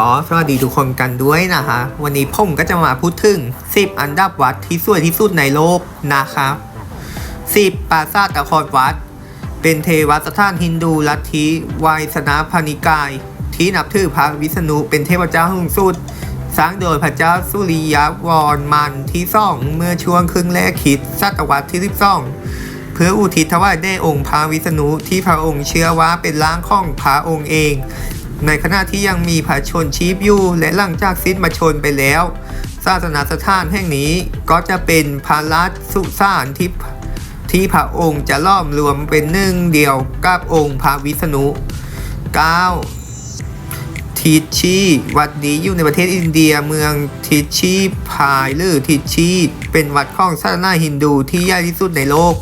ก็สวัสดีทุกคนกันด้วยนะคะ วันนี้ผมก็จะมาพูดถึง 10 อันดับวัดที่สวยที่สุดในโลกนะครับ10ปราสาทตะคอนวัด เป็นเทวสถานฮินดูลัทธิไวยสนาพานิกาย ที่นับถือพระวิษณุเป็นเทพเจ้าสูงสุด สร้างโดยพระเจ้าสุริยวรมันที่สองเมื่อช่วงครึ่งแรกคิดศตวรรษที่ 12 เพื่ออุทิศถวายแด่องค์พระวิษณุที่พระองค์เชื่อว่าเป็นร่างของพระองค์เอง ในขณะที่ยังมีพระชนชีพอยู่และหลังจากสิ้นมาชนไปแล้ว ศาสนาสถานแห่งนี้ก็จะเป็นพระราชสุสานที่ที่พระองค์จะล้อมรวมเป็นหนึ่งเดียวกับองค์พระวิษณุ 9. ทิชชีวัดนี้อยู่ในประเทศอินเดียเมืองทิชชีพายหรือทิชชีเป็นวัดของศาสนาฮินดูที่ใหญ่ที่สุดในโลก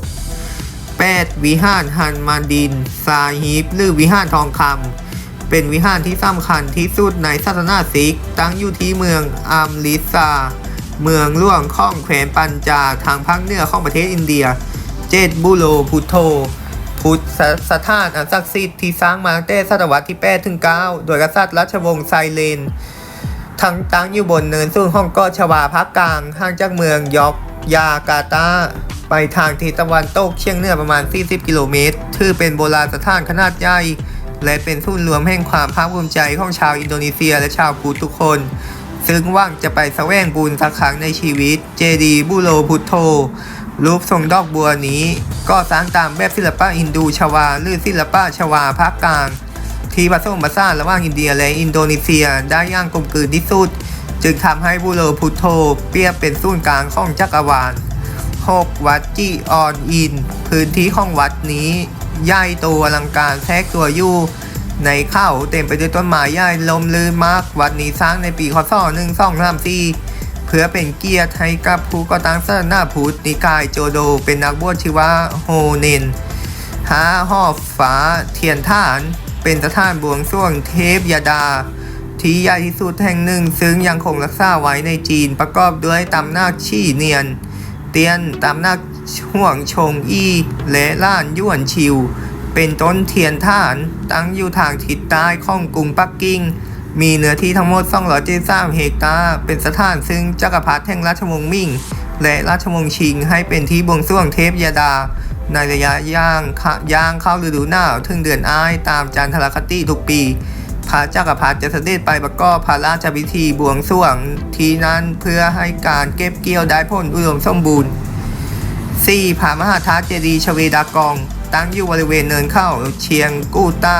8. วิหารฮันมาดินซาฮิบหรือวิหารทองคำ เป็นวิหารที่สำคัญที่สุดในศาสนาซิก ตั้งอยู่ที่เมืองอัมริซา เมืองหลวงของแคว้นปัญจาทางภาคเหนือของประเทศอินเดีย เจดบุโรพุทโธ พุทธสถานอันศักดิ์สิทธิ์ที่สร้างมาตั้งแต่ศตวรรษที่8ถึง9โดยกษัตริย์ราชวงศ์ไซเลน ทั้งตั้งอยู่บนเนินสูงของเกาะชวาภาคกลางห่างจากเมืองยอกยากาตาไปทางทิศตะวันตกเฉียงเหนือประมาณ 40 กิโลเมตร ถือเป็นโบราณสถานขนาดใหญ่ และเป็นศูนย์รวมแห่งความภาคภูมิใจของชาวอินโดนีเซียและชาวพุทธทุกคน ซึ่งหว่างจะไปแสวงบุญสักครั้งในชีวิต เจดีบุโรพุทโธรูปทรงดอกบัวนี้ ก็สร้างตามแบบศิลปะอินดูชวา หรือศิลปะชวาภาคกลาง ที่ผสมผสานระหว่างอินเดียและอินโดนีเซียได้อย่างกลมกลืนที่สุด จึงทำให้บุโรพุทโธเปรียบเป็นศูนย์กลางของจักรวาล 6. วัดจีออนอิน พื้นที่ของวัดนี้ ใหญ่โตอลังการแทรกตัวอยู่ในเขาเต็มไปด้วยต้นไม้ใหญ่ลมลื่นมาก วัดนี้สร้างในปีคศ1234เพื่อเป็นเกียรติให้กับผู้ก่อตั้งศาสนาพุทธนิกายโจโดเป็นนักบวชชื่อว่าโฮเนนหาหอบฟ้าเทียนฐานเป็นสถานบวงสรวงเทพยดา ที่ใหญ่ที่สุดแห่งหนึ่ง ซึ่งยังคงรักษาไว้ในจีนประกอบด้วยตำหนักชี่เนียน เตียนตำหนัก ห่วงชงอี้และล้านย่วนชิว เป็นต้นเทียนฐานตั้งอยู่ทางทิศใต้ของกรุงปักกิ่ง มีเนื้อที่ทั้งหมด 273เฮกตาร์ เป็นสถานซึ่งจักรพรรดิแห่งราชวงศ์มิ่ง และราชวงศ์ชิงให้เป็นที่บวงสรวงเทพยดา ในระยะย่างขะย่างเข้าฤดูหนาวถึงเดือนอ้ายตามจันทรคติทุกปีพระจักรพรรดิจะเสด็จไปประกอบพระราชพิธีบวงสรวงที่นั่นเพื่อให้การเก็บเกี่ยวได้ผลอุดมสมบูรณ์ 4. ผามหาธาตุเจดีย์ชเวดากอง ตั้งอยู่บริเวณเนินเข้าเชียงกูตะ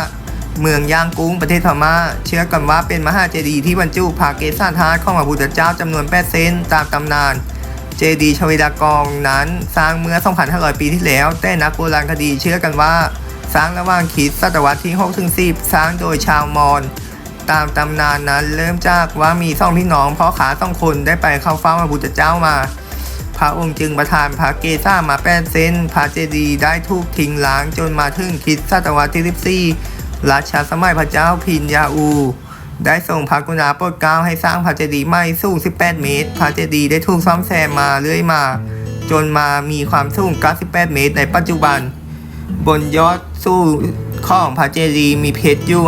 เมืองยางกุ้งประเทศพม่า เชื่อกันว่าเป็นมหาเจดีย์ที่บรรจุภาเกศาธาตุของพระพุทธเจ้าจำนวน8เส้นตามตำนาน เจดีย์ชเวดากองนั้นสร้างเมื่อ 2,500 ปีที่แล้ว แต่นักโบราณคดีเชื่อกันว่า สร้างระหว่างคริดศตวรรษที่6ถึง10 สร้างโดยชาวมอญตามตำนานนั้นเริ่มจากว่ามีสองพี่น้องพ่อขาสองคนได้ไปเข้าเฝ้าพระพุทธเจ้ามา พระองค์จึงประทานพระเกศามาแปดเส้นพระเจดีย์ได้ถูกทิ้งล้างจนมาถึงคริดศตวรรษที่ 14 ราชาสมัยพระเจ้าพินยาอู ได้ทรงพระกุณาโปรดเกล้าให้สร้างพระเจดีย์ใหม่สูง 18 เมตร พระเจดีย์ได้ถูกซ่อมแซมมาเรื่อยมา จนมามีความสูง 98 เมตร ในปัจจุบัน บนยอดสู้ ของพระเจดีย์มีเพชรอยู่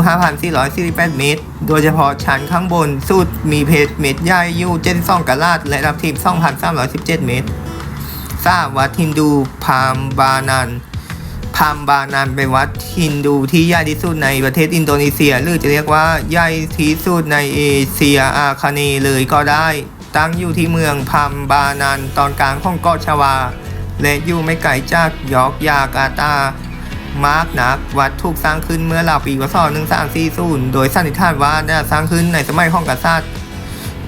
5,448 เมตร โดยเฉพาะชั้นข้างบนสุดมีเพชรเม็ดใหญ่อยู่72กะลัดและรับทิพย์2,317 เมตรทราบวัดฮินดูพามบานันพามบานันเป็นวัดฮินดูที่ใหญ่ที่สุดในประเทศอินโดนีเซีย หรือจะเรียกว่าใหญ่ที่สุดในเอเชียอาคาเนเลยก็ได้ ตั้งอยู่ที่เมืองพามบานันตอนกลางของเกาะชวา และอยู่ไม่ไกลจากยอกยาการ์ตา มาร์กนัก วัดถูกสร้างขึ้นเมื่อราวปีพศ1340 โดยสันนิษฐานว่าได้สร้างขึ้นในสมัยของกษัตริย์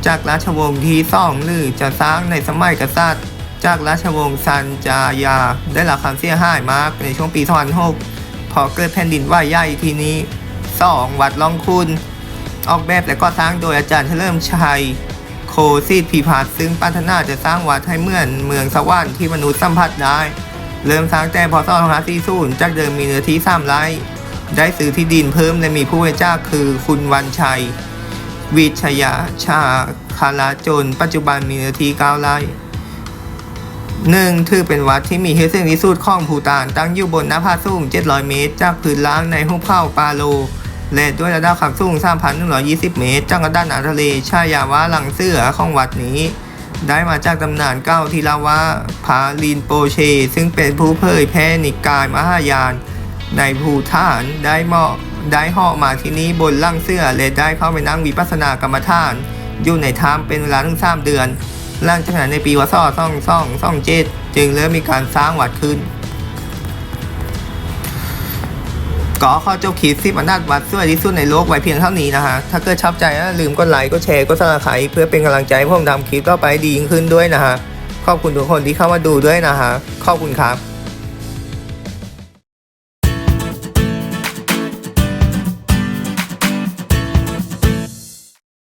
จากราชวงศ์ที่สองหรือจะสร้างในสมัยกษัตริย์ จากราชวงศ์ซันจายา ได้รับความเสียหายมากในช่วงปี2006พอเกิดแผ่นดินไหวใหญ่ทีนี้ 2. วัดล่องคุณออกแบบและก็สร้างโดยอาจารย์เฉลิมชัย โคซีดพิพัฒซึ่งปรารถนาจะสร้างวัดให้เหมือนเมืองสวรรค์ที่มนุษย์สัมผัสได้ เริ่มสร้างแต่พศ2540จากเดิมมีเนื้อที่3ไร่ได้ซื้อที่ดินเพิ่มและมีผู้บริจาคือคุณวันชัย วิชยาชาคาราจน ปัจจุบันมีเนื้อที่9ไร่หนึ่งถือเป็นวัดที่มีเฮดเซนที่สุดของภูตาน ตั้งอยู่บนหน้าผาสูง 700 เมตร จากพื้นล่างในหุบเขาปาโล และด้วยระดับความสูง 3,120 เมตรจากรด้านหนาทะเลชายาว่าหลังเสือของวัดนี้ ได้มาจากตำนานเก้าที่เล่าว่าพาลีนโปเช ซึ่งเป็นผู้เผยแพร่นิกายมหายาน ในภูฐานได้เหมาะได้เหาะมาที่นี้บนล่างเสื้อและได้เข้าไปนั่งวิปัสสนากรรมฐาน อยู่ในถ้ำเป็นเวลาถึงสามเดือนหลังจากนั้นในปีวศซ่องซ่องซ่องเจดจึงเริ่มมีการสร้างวัดขึ้น ก็ข้อจบคลิปสิบอันดับวัดสวยที่สุดในโลกไว้เพียงเท่านี้นะฮะ ถ้าเกิดชอบใจก็ลืมกดไลค์กดแชร์กดซับสไครต์เพื่อเป็นกำลังใจให้ผมทำคลิปต่อไปดียิ่งขึ้นด้วยนะฮะ ขอบคุณทุกคนที่เข้ามาดูด้วยนะฮะ ขอบคุณครับ